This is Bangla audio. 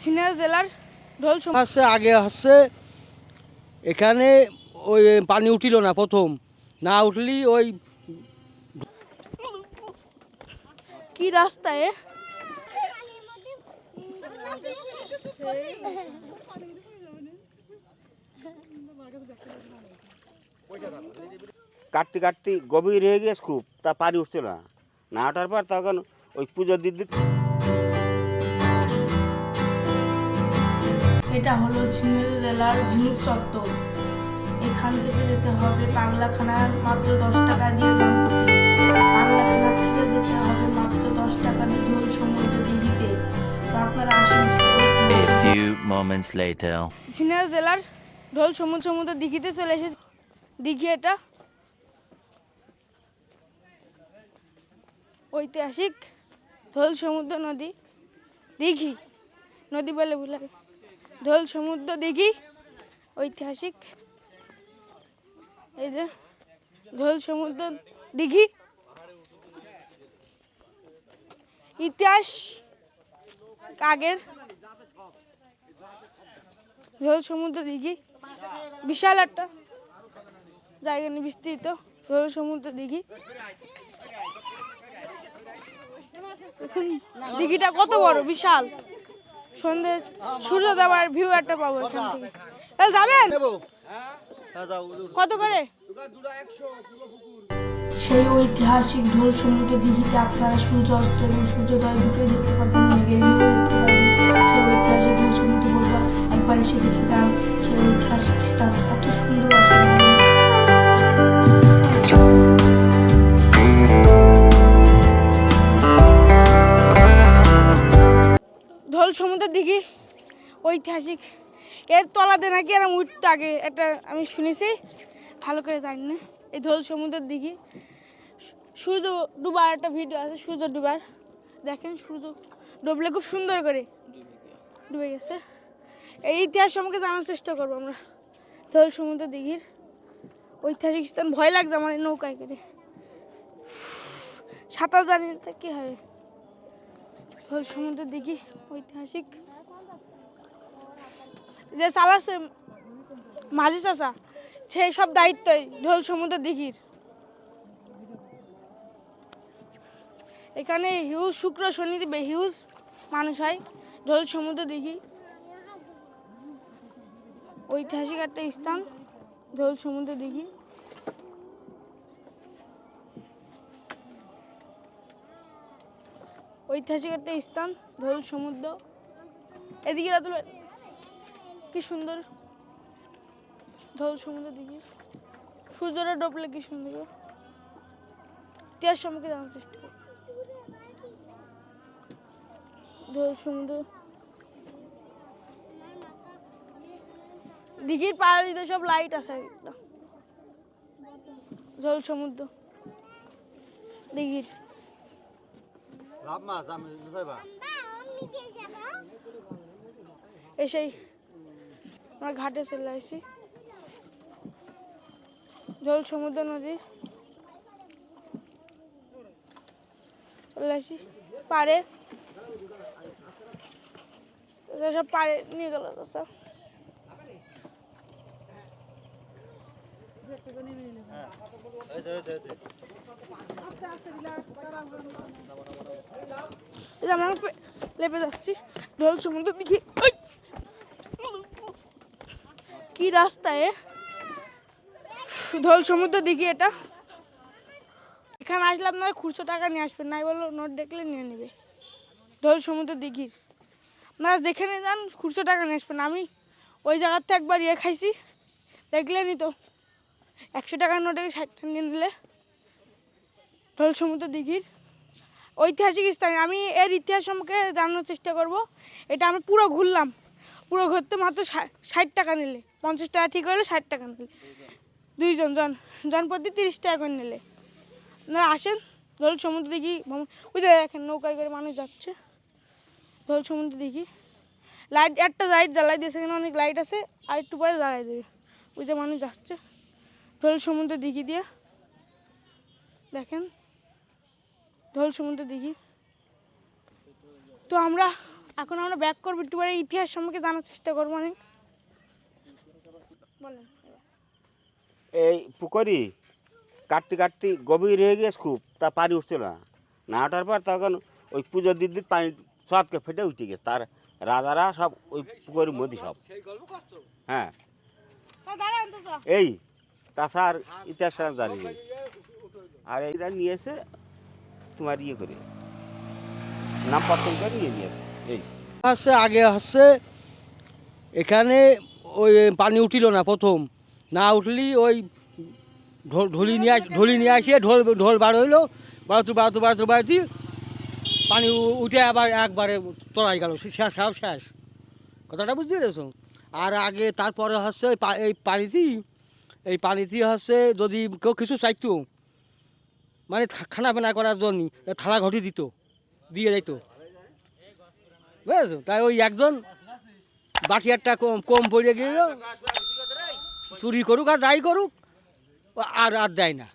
ঝিনাইদহ জেলার ঢোল হচ্ছে আগে হচ্ছে এখানে ওই পানি উঠিল না প্রথম। না উঠলি ওই কি রাস্তায় কাটতে কাটতে গভীর হয়ে গেছে খুব তা পানি উঠছিল না। না ওঠার পর তখন ওই পুজো দিদি এটা হলো ঝিনাইদহ জেলার ঝিনুক চত্বর এখান থেকে যেতে হবে পাগলাখানার মাত্র দশ টাকা দিয়ে জনপ্রতি পাগলাখানার থেকে যেতে হবে মাত্র দশ টাকা দিয়ে ঢোল সমুদ্র দিঘিতে। তো আপনারা আসুন। Few moments later. ঝিনাইদহ জেলার ঢোল সমুদ্র সমুদ্র দিঘিতে চলে এসে দিঘি এটা। ঐতিহাসিক ঢোল সমুদ্র নদী। দিঘি। নদী বলে ভুল ঢোল সমুদ্র দিঘি ঐতিহাসিক। এই যে, ঢোল সমুদ্র দিঘি ইতিহাস আগের। ঢোল সমুদ্র দিঘি বিশাল একটা জায়গা নিয়ে বিস্তৃত। ঢোল সমুদ্র দিঘি এখন দিঘিটা কত বড়, বিশাল। সন্ধ্যে সূর্যোদয় আর ভিউ একটা পাবো এখান থেকে। তাহলে যাবেন? কত করে? সেই ঐতিহাসিক ঢোল সমুদ্র দিঘিতে আপনারা সূর্য অস্ত এবং সূর্যোদয় দুটোই দেখতে পাবেন। মেঘের ভিউ দেখতে ঐতিহাসিক এর তলাতে নাকি এরম উঠতে আগে, একটা আমি শুনেছি, ভালো করে জানি না, এই ঢোল সমুদ্রের দিঘি সূর্য ডুবার একটা ভিডিও আছে, সূর্য ডুবার। দেখেন সূর্য ডুবলে খুব সুন্দর করে ডুবে গেছে। এই ইতিহাস সম্পর্কে জানার চেষ্টা করব আমরা। ঢোল সমুদ্র দিঘির ঐতিহাসিক স্থান, ভয় লাগছে আমার এই নৌকায় করে। সাঁতার জানি তা কী হবে। ঢোল সমুদ্র দিঘি, ঐতিহাসিক যে চালাচ্ছে মাঝি চাষা সেই সব দায়িত্বই ঢোল সমুদ্র দিঘির। এখানে হিউজ শুক্র শনিতে হিউজ মানুষ হয় ঢোল সমুদ্র দিঘি। ঐতিহাসিক একটা স্থান, ঢোল সমুদ্র দিঘি। ঐতিহাসিক একটা স্থান, ঢোল সমুদ্র। এদিকে রাতুল কি সুন্দর? ঢোল সমুদ্র দিকে। সূর্যটা ডুবলে কি সুন্দর। ইতিহাস সম্পর্কে জানার চেষ্টা করি। ঢোল সমুদ্র। দিঘির পাহাড়িতে সব লাইট আছে একটা। ঢোল সমুদ্র। দিঘির। লাভ মাছ আমি বুঝাইবা? এসেই। আমরা ঘাটে চলে আসি। জল সমুদ্র নদীর চলে আসি পারে সব পারে নিয়ে গেল সব আমরা লেপে যাচ্ছি। ঢোল সমুদ্র দিকে! কি রাস্তায় ঢোল সমুদ্র দিকে এটা। এখানে আসলে আপনারা খুচরো টাকা নিয়ে আসবেন নাই বলল নোট দেখলে নিয়ে নেবে। ঢোল সমুদ্র দিঘির আপনারা যেখানে যান, খুচরো টাকা নিয়ে আসবেন। আমি ওই জায়গাতে একবার ইয়ে খাইছি দেখলেনই তো। একশো টাকার নোটে ষাট টাকা নিয়ে নিলে। ঢোল সমুদ্র দিঘির ঐতিহাসিক স্থান, আমি এর ইতিহাস সম্পর্কে জানানোর চেষ্টা করব। এটা আমি পুরো ঘুরলাম। পুরো ঘুরতে মাত্র ষাট টাকা নিলে। পঞ্চাশ টাকা ঠিক হলে ষাট টাকা নিলে। দুইজন, জন জন প্রতি তিরিশ টাকা করে নিলে। আপনারা আসেন দোল সমুদ্র দেখি ওই যে দেখেন নৌকায় করে মানুষ যাচ্ছে। দোল সমুদ্র দেখি। লাইট, একটা লাইট জ্বালাই দিয়েছে, এখানে অনেক লাইট আছে, আর একটু পরে জ্বালাই দেবে। ওই যে মানুষ যাচ্ছে। ঢোল সমুদ্র দিঘি দিয়ে। দেখেন। ঢোল সমুদ্র দিঘি তো আমরা, এখন আমরা ব্যাক করব, একটু পরে ইতিহাস সম্পর্কে জানার চেষ্টা করব অনেক। বলেন এই পুকুরি কাটতে কাটতে গভীর হয়ে গেছে খুব তা পানি উঠছিল না। না ওঠার পর তখন ওই পুজোর দিন দিন পানি সৎকে ফেটে উঠে গেছে। তার রাজারা সব ওই পুকুরের মধ্যে সব। হ্যাঁ। এই তো তো। এই তাছাড়ার ইতিহাস জানি। আর এইটা নিয়েছে তোমার ইয়ে করে নাম পত্তন করে নিয়ে নিয়েছে এই। হচ্ছে আগে হচ্ছে এখানে ওই পানি উঠিল না প্রথম। না উঠলি ওই ঢোল- নিয়ে ঢোলি নিয়ে আসিয়ে ঢোল ঢোল বার হইল। বাড়াতে বাড়াতে বাড়াতে বাড়াতে পানি উঠে আবার একবারে চড়াই গেল। শেষ সব শেষ। কথাটা বুঝতে পেরেছ? আর আগে তারপরে হচ্ছে এই পানিতে এই পানিতে হচ্ছে যদি কেউ কিছু চাইতো মানে খানা পিনা করার জন্য থালা ঘটি দিত, দিয়ে যাইতো বুঝেছ? তাই ওই একজন বাটিয়ারটা কম কম পড়ে গেল। চুরি করুক আর যাই করুক আর আর দেয় না।